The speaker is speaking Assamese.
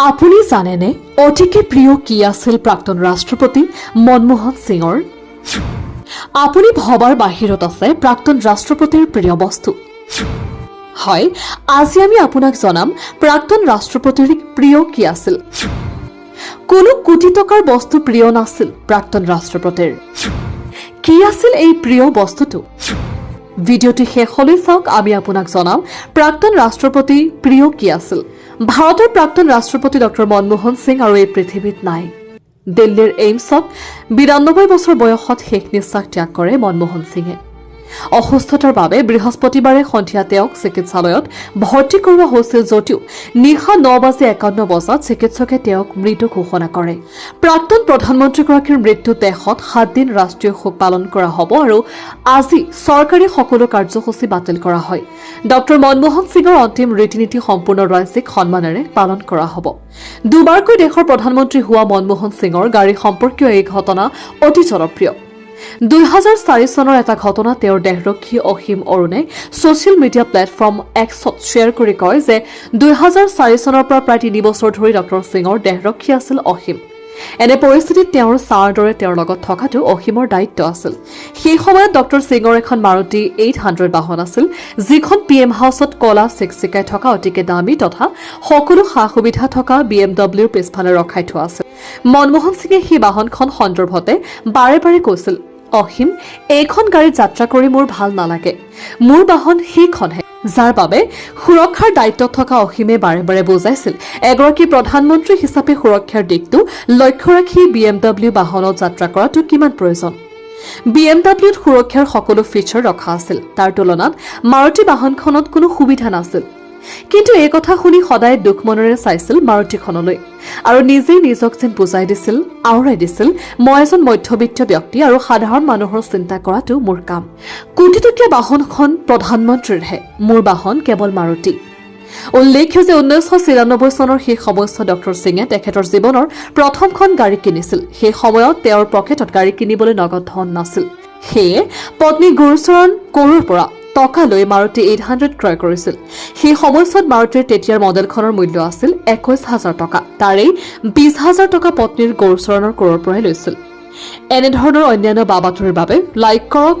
আপুনি জানেনে অতিকে প্ৰিয় কি আছিল প্ৰাক্তন ৰাষ্ট্ৰপতি মনমোহন সিঙৰ? আপুনি ভবাৰ বাহিৰত আছে প্ৰাক্তন ৰাষ্ট্ৰপতিৰ প্ৰিয় বস্তু। হয়, আজি আমি আপোনাক জনাম প্ৰাক্তন ৰাষ্ট্ৰপতিৰ প্ৰিয় কি আছিল। কোনো কোটি টকাৰ বস্তু প্ৰিয় নাছিল প্ৰাক্তন ৰাষ্ট্ৰপতিৰ। কি আছিল এই প্ৰিয় বস্তুটো? ভিডিঅ'টি শেষলৈ চাওক, আমি আপোনাক জনাম, প্ৰাক্তন ৰাষ্ট্ৰপতি প্ৰিয় কি আছিল? ভাৰতৰ প্ৰাক্তন ৰাষ্ট্ৰপতি ডক্টৰ মনমোহন সিং আৰু এই পৃথিৱীত নাই। দিল্লীৰ এইমছত বিৰান্নব্বৈ বছৰ বয়সত শেষ নিশ্বাস ত্যাগ কৰে মনমোহন সিঙে। অসুস্থতাৰ বাবে বৃহস্পতিবাৰে সন্ধিয়া তেওঁক চিকিৎসালয়ত ভৰ্তি কৰোৱা হৈছিল যদিও নিশা ন বাজি একাৱন্ন বজাত চিকিৎসকে তেওঁক মৃত ঘোষণা কৰে। প্ৰাক্তন প্ৰধানমন্ত্ৰীগৰাকীৰ মৃত্যুত দেশত সাতদিন ৰাষ্ট্ৰীয় শোক পালন কৰা হ'ব আৰু আজি চৰকাৰী সকলো কাৰ্যসূচী বাতিল কৰা হয়। ডক্টৰ মনমোহন সিঙৰ অন্তিম ৰীতি নীতি সম্পূৰ্ণ ৰাজ্যিক সন্মানেৰে পালন কৰা হ'ব। দুবাৰকৈ দেশৰ প্ৰধানমন্ত্ৰী হোৱা মনমোহন সিঙৰ গাড়ী সম্পৰ্কীয় এই ঘটনা অতি জনপ্ৰিয়। দুহেজাৰ চাৰি চনৰ এটা ঘটনা তেওঁৰ দেহৰক্ষী অসীম অৰুণে ছচিয়েল মিডিয়া প্লেটফৰ্ম এক্সত শ্বেয়াৰ কৰি কয় যে দুহেজাৰ চাৰি চনৰ পৰা প্ৰায় তিনি বছৰ ধৰি ডক্টৰ সিঙৰ দেহৰক্ষী আছিল অসীম। এনে পৰিস্থিতিত তেওঁৰ ছাৰ দৰে তেওঁৰ লগত থকাটো অসীমৰ দায়িত্ব আছিল। সেই সময়ত ডক্টৰ সিঙৰ এখন মাৰুতি এইট হাণ্ড্ৰেড বাহন আছিল যিখন পি এম হাউচত কলা চিকচিকাই থকা অতিকে দামী তথা সকলো সা সুবিধা থকা বি এম ডব্লিউৰ পিছফালে ৰখাই থোৱা আছিল। মনমোহন সিঙে সেই বাহনখন সন্দৰ্ভতে বাৰে বাৰে কৈছিল অসীম, এইখন গাড়ীত যাত্ৰা কৰি মোৰ ভালো নালাগে। মোৰ বাহন সেইখনহে। যাৰ বাবে সুৰক্ষাৰ দায়িত্বত থকা অসীমে বাৰে বাৰে বুজাইছিল, এগৰাকী প্ৰধানমন্ত্ৰী হিচাপে সুৰক্ষাৰ দিশটো লক্ষ্য ৰাখি বি এম ডব্লিউ বাহনত যাত্ৰা কৰাটো কিমান প্ৰয়োজন? বি এম ডাব্লিউত সুৰক্ষাৰ সকলো ফিচাৰ ৰখা আছিল। তাৰ তুলনাত মাৰুতি বাহনখনত কোনো সুবিধা নাছিল। কিন্তু এই কথা শুনি সদায় দুখ মনেৰে চাইছিল মাৰুতিখনলৈ। আৰু নিজেই নিজক যেন বুজাই দিছিল আওৰাই দিছিল মই এজন মধ্যবিত্ত ব্যক্তি আৰু সাধাৰণ মানুহৰ চিন্তা কৰাটো মোৰ কাম। কোটিটকীয়া বাহনখন প্ৰধানমন্ত্ৰীৰহে মোৰ বাহন কেৱল মাৰুতি। উল্লেখ্য যে ঊনৈছশ চিৰানব্বৈ চনৰ সেই সময়ছোৱাত ডক্টৰ সিঙে তেখেতৰ জীৱনৰ প্ৰথমখন গাড়ী কিনিছিল। সেই সময়ত তেওঁৰ পকেটত গাড়ী কিনিবলৈ নগদ ধন নাছিল। সেয়ে পত্নী গুৰুচৰণ কৌৰৰ পৰা টকা লৈ মাৰুতি এইট হাণ্ড্ৰেড ক্ৰয় কৰিছিল। সেই সময়ছোৱাত মাৰুতিৰ তেতিয়াৰ মডেলখনৰ মূল্য আছিল একৈশ হাজাৰ টকা। তাৰেই বিশ হাজাৰ টকা পত্নীৰ গৌৰচৰণৰ কৰৰ পৰাই লৈছিল। এনেধৰণৰ অন্যান্য বা বাবে লাইক কৰক।